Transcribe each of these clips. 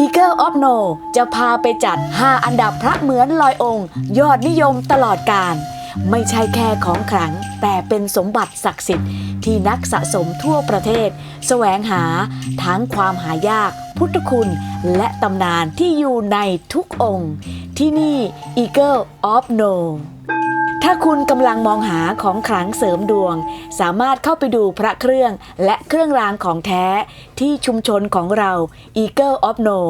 Eagle of No จะพาไปจัด 5 อันดับพระเหมือนลอยองค์ ยอดนิยมตลอดกาลไม่ใช่แค่ของขลัง แต่เป็นสมบัติศักดิ์สิทธิ์ที่นักสะสมทั่วประเทศ แสวงหาทั้งความหายาก พุทธคุณและตำนานที่อยู่ในทุกองค์ ที่นี่ Eagle of No ถ้าคุณกำลังมองหาของขลังเสริมดวง สามารถเข้าไปดูพระเครื่องและเครื่องรางของแท้ ที่ชุมชนของเรา Eagle of No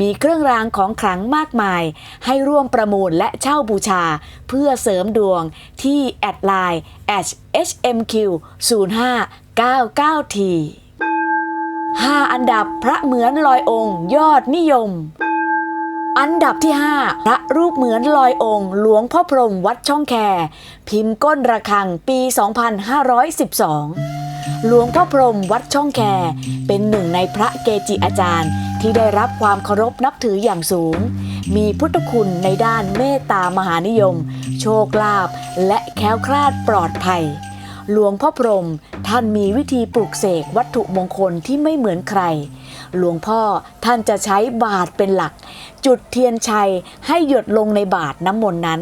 มีเครื่องรางของขลังมากมาย ให้ร่วมประมูลและเช่าบูชา เพื่อเสริมดวงที่แอดไลน์ HMQ 0599T 5อันดับพระเหมือนลอยองค์ ยอดนิยม อันดับที่ 5 พระรูปเหมือนลอยองค์ หลวงพ่อพรหมวัดช่องแค พิมพ์ก้นระฆังปี 2512 หลวงพ่อพรหมวัดช่องแค เป็นหนึ่งในพระเกจิอาจารย์ ที่ได้รับความเคารพนับถืออย่างสูง มีพุทธคุณในด้านเมตตามหานิยม โชคลาภและแค้วคลาดปลอดภัย หลวงพ่อพรหมท่านมีวิธีปลูกเสกวัตถุมงคลที่ไม่เหมือนใคร หลวงพ่อท่านจะใช้บาทเป็นหลัก จุดเทียนชัยให้หยดลงในบาทน้ำมนต์นั้น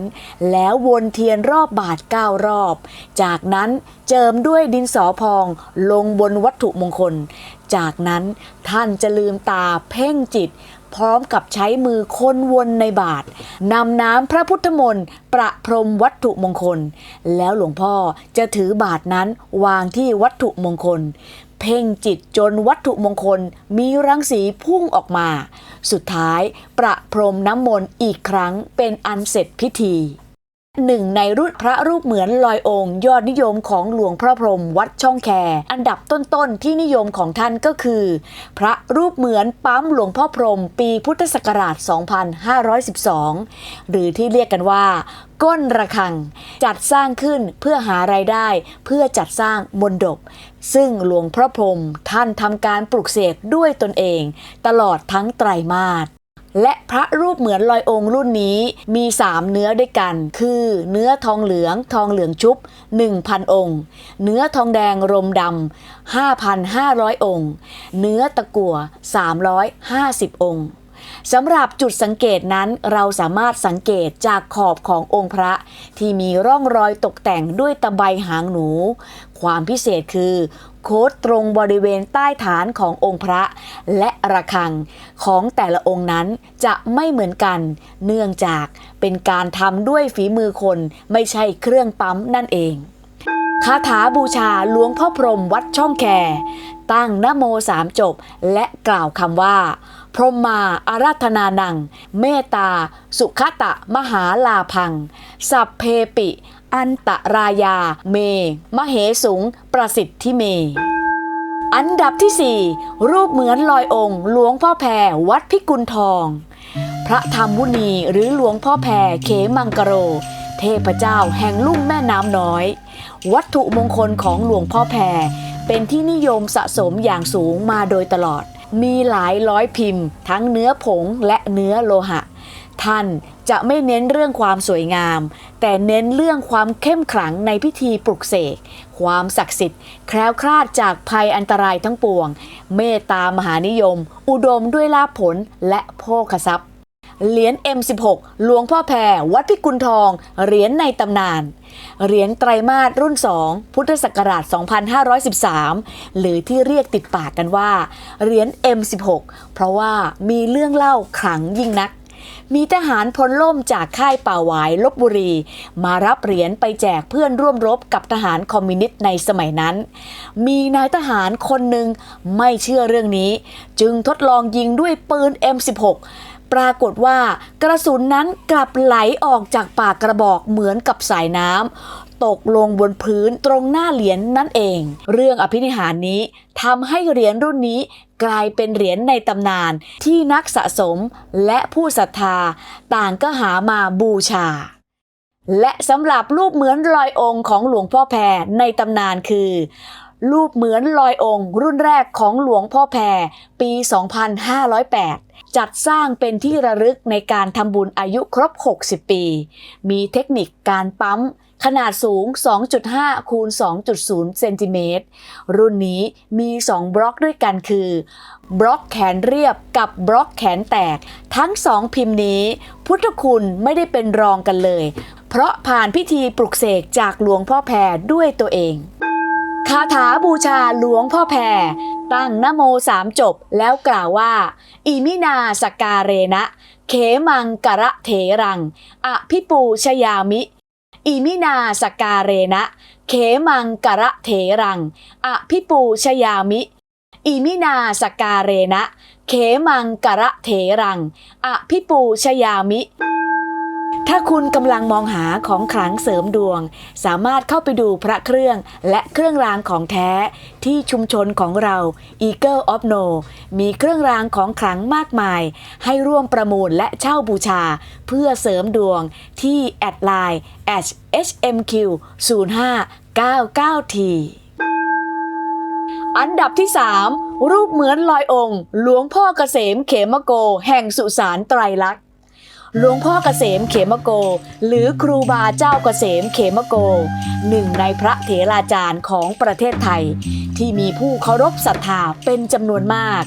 แล้ววนเทียนรอบบาทเก้ารอบ จากนั้นเจิมด้วยดินสอพองลงบนวัตถุมงคล จากนั้นท่านจะลืมตาเพ่งจิต พร้อมกับใช้มือคนวนในบาทนำน้ำพระพุทธมนต์ประพรมวัตถุมงคล แล้วหลวงพ่อจะถือบาทนั้นวางที่วัตถุมงคล เพ่งจิตจนวัตถุมงคลมีรังสีพุ่งออกมา สุดท้ายประพรมน้ำมนต์อีกครั้งเป็นอันเสร็จพิธี หนึ่งในรุ่นพระรูปเหมือนลอยองค์ ยอดนิยมของหลวงพระพรหมวัดช่องแค อันดับต้นๆที่นิยมของท่านก็คือ พระรูปเหมือนปั๊มหลวงพ่อพรหมปีพุทธศักราช 2512 หรือที่เรียกกันว่า ก้นระฆัง จัดสร้างขึ้นเพื่อหารายได้ เพื่อจัดสร้างมนดบ ซึ่งหลวงพระพรหมท่านทำการปลุกเสกด้วยตนเอง ตลอดทั้งไตรมาส และพระรูปเหมือนลอยองค์รุ่นนี้มี 3 เนื้อด้วยกัน คือเนื้อทองเหลืองทองเหลืองชุบ 1,000 องค์ เนื้อทองแดงรมดำ5,500 องค์ เนื้อตะกั่ว350 องค์ สำหรับจุดสังเกตนั้นเราสามารถสังเกตจากขอบขององค์พระ ที่มีร่องรอยตกแต่งด้วยตะไบหางหนู ความพิเศษคือ โคดตรงบริเวณใต้ฐานขององค์พระ และระฆังของแต่ละองค์นั้นจะไม่เหมือนกัน เนื่องจากเป็นการทำด้วยฝีมือคนไม่ใช่เครื่องปั๊มนั่นเองคาถาบูชาหลวงพ่อพรมวัดช่องแคตั้งนโมสามจบและกล่าวคำว่า พรหมาอาราธนานัง เมตตา สุขตะ มหาลาพัง สัพเพปิ อันตรายา เม มเหสุง ประสิทธิเม อันดับที่ 4 รูปเหมือนลอยองค์หลวงพ่อแพรวัดพิกุลทอง พระธรรมวุณีหรือหลวงพ่อแพรเขมังกโร เทพเจ้าแห่งลุ่มแม่น้ำน้อย วัตถุมงคลของหลวงพ่อแพรเป็นที่นิยมสะสมอย่างสูงมาโดยตลอด มีหลายร้อยพิมพ์ ทั้งเนื้อผงและเนื้อโลหะ ท่านจะไม่เน้นเรื่องความสวยงาม แต่เน้นเรื่องความเข้มขลังในพิธีปลุกเสก ความศักดิ์สิทธิ์ แคล้วคลาดจากภัยอันตรายทั้งปวง เมตตามหานิยม อุดมด้วยลาภผลและโภคทรัพย์ เหรียญ M16 หลวงพ่อแพรวัดพิกุลทอง เหรียญในตำนาน เหรียญไตรมาสรุ่น 2 พุทธศักราช 2513 หรือที่เรียกติดปากกันว่า เหรียญ M16 เพราะว่ามีเรื่องเล่าขลังยิ่งนักมีทหารพลล่มจากค่ายป่าหวายลบบุรี มารับเหรียญไปแจกเพื่อนร่วมรบกับทหารคอมมิวนิสต์ในสมัยนั้น มีนายทหารคนหนึ่งไม่เชื่อเรื่องนี้ จึงทดลองยิงด้วยปืน M16 ปรากฏว่ากระสุนนั้นกลับไหลออกจากปากกระบอกเหมือนกับสายน้ำตกลงบนพื้นตรงหน้าเหรียญนนั่นเอง เรื่องอภินิหารนี้ทำให้เหรียญรุ่นนี้กลายเป็นเหรียญในตำนานที่นักสะสมและผู้ศรัทธา ต่างก็หามาบูชา และสำหรับรูปเหมือนลอยองค์ของหลวงพ่อแพรในตำนานคือ รูปเหมือนลอยองค์ รุ่นแรกของหลวงพ่อแพรปี 2508 จัดสร้างเป็นที่ระลึกในการทำบุญอายุครบ 60 ปี มีเทคนิคการปั๊มขนาดสูง 2.5 คูณ 2.0 เซนติเมตร รุ่นนี้มี 2 บล็อกด้วยกันคือ บล็อกแขนเรียบกับบล็อกแขนแตก ทั้งสองพิมพ์นี้ พุทธคุณไม่ได้เป็นรองกันเลย เพราะผ่านพิธีปลุกเสกจากหลวงพ่อแพรด้วยตัวเอง คาถาบูชาหลวงพ่อแพรตั้งนโมสามจบแล้วกล่าวว่า อิมินาสการเรนะ เขมังกะระเถรัง อภิปูชยามิ อิมินาสการเรนะ เขมังกะระเถรัง อภิปูชยามิ อิมินาสกการเรนะ เขมังกะระเถรัง อภิปูชยามิ ถ้าคุณกำลังมองหาของขลังเสริมดวง สามารถเข้าไปดูพระเครื่องและเครื่องรางของแท้ที่ชุมชนของเรา Eagle of No มีเครื่องรางของขลังมากมาย ให้ร่วมประมูลและเช่าบูชา เพื่อเสริมดวงที่แอดไลน์ HMQ 0599T อันดับที่ 3 รูปเหมือนลอยองค์ หลวงพ่อเกษมเขมโก แห่งสุสานไตรลักษณ หลวงพ่อเกษมเขมโก หรือครูบาเจ้าเกษมเขมโก หนึ่งในพระเถราจารย์ของประเทศไทย ที่มีผู้เคารพศรัทธาเป็นจำนวนมาก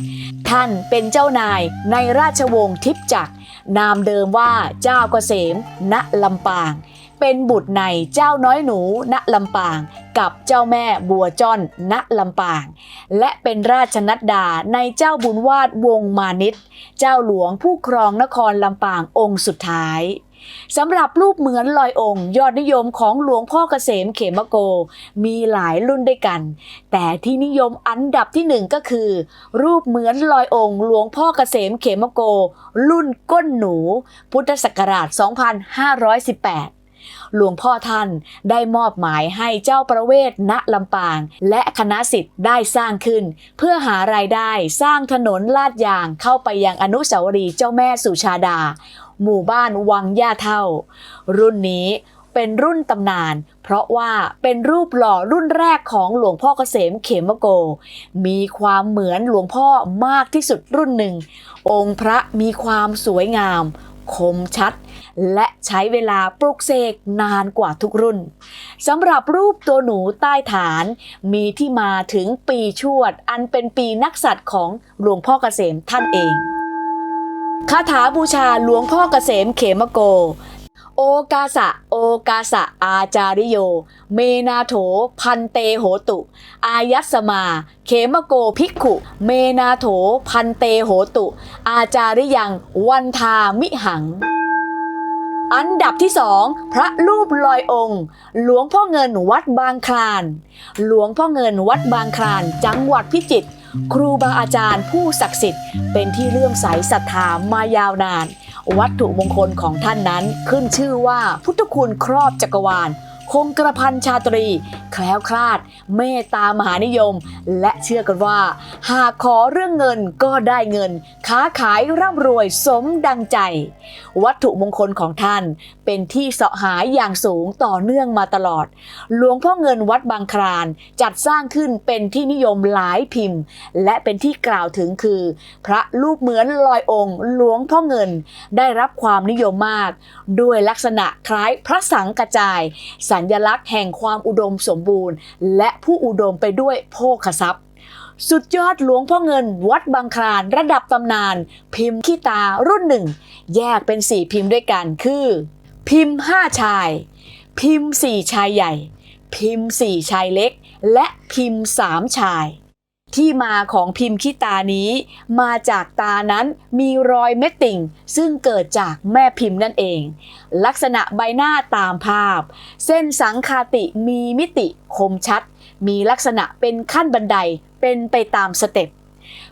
ท่านเป็นเจ้านายในราชวงศ์ทิพจักร นามเดิมว่าเจ้าเกษม ณลำปาง เป็นบุตรในเจ้าน้อยหนู ณลำปาง กับเจ้าแม่บัวจ้อน ณลำปาง และเป็นราชนัดดาในเจ้าบุญวาดวงมานิต เจ้าหลวงผู้ครองนครลำปางองค์สุดท้าย สำหรับรูปเหมือนลอยองค์ ยอดนิยมของหลวงพ่อเกษมเขมโก มีหลายรุ่นด้วยกัน แต่ที่นิยมอันดับที่หนึ่งก็คือ รูปเหมือนลอยองค์ หลวงพ่อเกษมเขมโก รุ่นก้นหนู พุทธศักราช 2518หลวงพ่อท่านได้มอบหมายให้เจ้าประเวศณลำปาง และคณะสิทธิ์ได้สร้างขึ้น เพื่อหารายได้สร้างถนนลาดยางเข้าไปยังอนุสาวรีย์เจ้าแม่สุชาดา หมู่บ้านวังย่าเท่า รุ่นนี้เป็นรุ่นตำนาน เพราะว่าเป็นรูปหล่อรุ่นแรกของหลวงพ่อเกษมเขมโก มีความเหมือนหลวงพ่อมากที่สุดรุ่นหนึ่ง องค์พระมีความสวยงาม คมชัด และใช้เวลาปลุกเสกนานกว่าทุกรุ่นสำหรับรูปตัวหนูใต้ฐาน มีที่มาถึงปีชวด อันเป็นปีนักษัตริย์ของหลวงพ่อเกษมท่านเอง คาถาบูชาหลวงพ่อเกษมเขมโก โอกาสะ โอกาสะ อาจาริโย เมนาโถ พันเตโหตุ อายัสมา เขมโกภิกขุ เมนาโถ พันเตโหตุ อาจาริยัง วันทามิหังอันดับที่สองพระรูปลอยองค์ หลวงพ่อเงินวัดบางคลาน หลวงพ่อเงินวัดบางคลาน จังหวัดพิจิตร ครูบาอาจารย์ผู้ศักดิ์สิทธิ์ เป็นที่เลื่อมใสศรัทธามายาวนาน วัตถุมงคลของท่านนั้นขึ้นชื่อว่าพุทธคุณครอบจักรวาล คงกระพันชาตรี แคล้วคลาด เมตตามหานิยม และเชื่อกันว่า หากขอเรื่องเงินก็ได้เงิน ค้าขายร่ำรวยสมดังใจ วัตถุมงคลของท่านเป็นที่เสาะหาอย่างสูงต่อเนื่องมาตลอด หลวงพ่อเงินวัดบางคลานจัดสร้างขึ้นเป็นที่นิยมหลายพิมพ์ และเป็นที่กล่าวถึงคือ พระรูปเหมือนลอยองค์หลวงพ่อเงินได้รับความนิยมมาก ด้วยลักษณะคล้ายพระสังกระจายสัญลักษณ์แห่งความอุดมสมบูรณ์ และผู้อุดมไปด้วยโภคทรัพย์ สุดยอดหลวงพ่อเงิน วัดบางคลานระดับตำนาน พิมพ์ขี้ตารุ่นหนึ่ง แยกเป็นสี่พิมพ์ด้วยกันคือ พิมพ์ห้าชาย พิมพ์สี่ชายใหญ่ พิมพ์สี่ชายเล็ก และพิมพ์สามชาย ที่มาของพิมพ์ขี้ตานี้ มาจากตานั้นมีรอยเม็ดติ่ง ซึ่งเกิดจากแม่พิมพ์นั่นเอง ลักษณะใบหน้าตามภาพ เส้นสังคาติมีมิติคมชัด มีลักษณะเป็นขั้นบันไดเป็นไปตามสเต็ป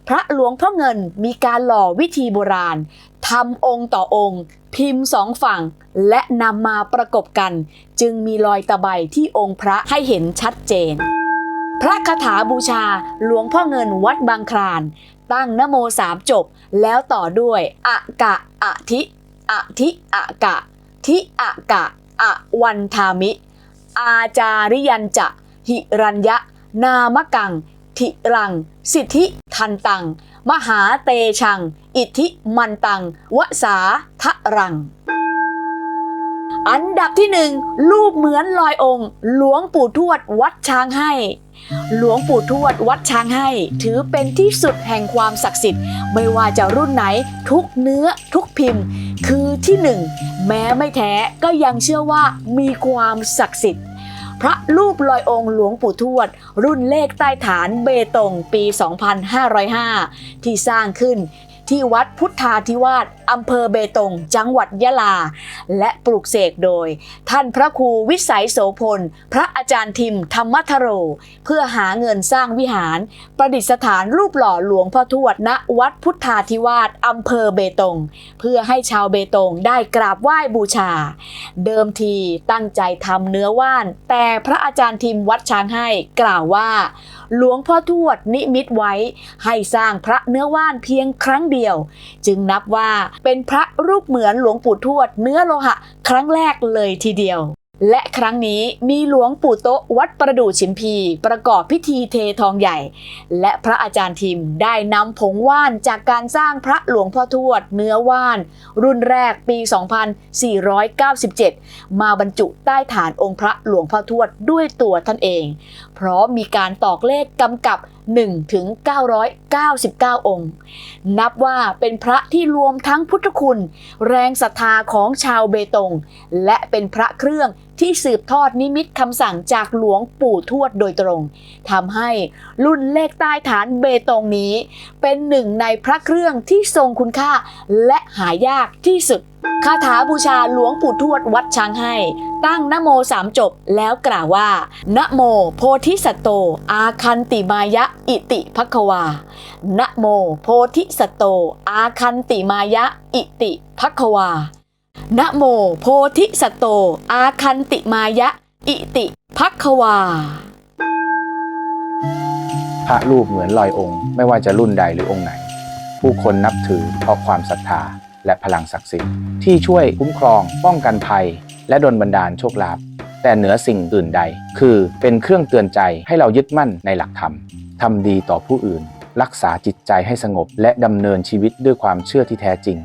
พระหลวงพ่อเงินมีการหล่อวิธีโบราณทำองค์ต่อองค์ พิมพ์สองฝั่ง และนำมาประกบกัน จึงมีรอยตะไบที่องค์พระให้เห็นชัดเจน พระคาถาบูชาหลวงพ่อเงินวัดบางคลาน ตั้งนโมสามจบ แล้วต่อด้วยอะกะอะทิอะทิอะกะ ทิอะกะอะวันทามิ อาจาริยันจะ หิรัญยะ นามกัง ทิรัง สิทธิทันตัง มหาเตชัง อิทธิมันตัง วสาทะรัง อันดับที่หนึ่งรูปเหมือนลอยองค์ หลวงปู่ทวดวัดช้างให้ หลวงปู่ทวดวัดช้างให้ ถือเป็นที่สุดแห่งความศักดิ์สิทธิ์ ไม่ว่าจะรุ่นไหนทุกเนื้อทุกพิมพ์ คือที่หนึ่งแม้ไม่แท้ก็ยังเชื่อว่ามีความศักดิ์สิทธิ์พระรูปลอยองค์หลวงปู่ทวด รุ่นเลขใต้ฐานเบตงปี 2505 ที่สร้างขึ้นที่วัดพุทธาธิวาส อำเภอเบตง จังหวัดยะลา และปลูกเสกโดย ท่านพระครูวิสัยโสพล พระอาจารย์ทิมธรรมทโร เพื่อหาเงินสร้างวิหาร ประดิษฐานรูปหล่อหลวงพ่อทวดณวัดพุทธาธิวาสอำเภอเบตง เพื่อให้ชาวเบตงได้กราบไหว้บูชา เดิมทีตั้งใจทำเนื้อว่าน แต่พระอาจารย์ทิมวัดช้างให้กล่าวว่า หลวงพ่อทวดนิมิตไว้ ให้สร้างพระเนื้อว่านเพียงครั้งเดียว จึงนับว่าเป็นพระรูปเหมือนหลวงปู่ทวด เนื้อโลหะ ครั้งแรกเลยทีเดียว และครั้งนี้มีหลวงปู่โตะวัดประดู่ชิมพี ประกอบพิธีเททองใหญ่ และพระอาจารย์ทิมได้นำผงว่านจากการสร้างพระหลวงพ่อทวด เนื้อว่าน รุ่นแรกปี 2497 มาบรรจุใต้ฐานองค์พระหลวงพ่อทวดด้วยตัวท่านเอง เพราะมีการตอกเลขกำกับ1ถึง999 องค์ นับว่าเป็นพระที่รวมทั้งพุทธคุณ แรงศรัทธาของชาวเบตง และเป็นพระเครื่อง ที่สืบทอดนิมิตคำสั่งจากหลวงปู่ทวดโดยตรงทำให้รุ่นเลขใต้ฐานเบตงนี้ เป็นหนึ่งในพระเครื่องที่ทรงคุณค่าและหายากที่สุดคาถาบูชาหลวงปู่ทวดวัดช้างให้ ตั้งนโมสามจบแล้วกล่าวว่า นะโมโพธิสัตโต อาคันติมายะอิติภควา นะโมโพธิสัตโต อาคันติมายะอิติภควา นะโม โพธิสัตโต อาคันติมายะ อิติภควา พระรูปเหมือนลอยองค์ ไม่ว่าจะรุ่นใดหรือองค์ไหน ผู้คนนับถือเพราะความศรัทธาและพลังศักดิ์สิทธิ์ที่ช่วยคุ้มครองป้องกันภัย และดลบันดาลโชคลาภแต่เหนือสิ่งอื่นใด คือเป็นเครื่องเตือนใจให้เรายึดมั่นในหลักธรรมทำดีต่อผู้อื่น รักษาจิตใจให้สงบและดำเนินชีวิตด้วยความเชื่อที่แท้จริง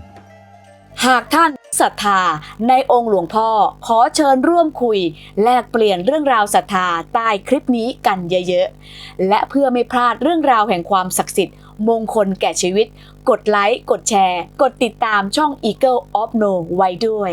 หากท่าน ศรัทธาในองค์หลวงพ่อ ขอเชิญร่วมคุย แลกเปลี่ยนเรื่องราวศรัทธาใต้คลิปนี้กันเยอะๆ และเพื่อไม่พลาดเรื่องราวแห่งความศักดิ์สิทธิ์ มงคลแก่ชีวิต กดไลค์ กดแชร์ กดติดตามช่อง Eagle of No ไว้ด้วย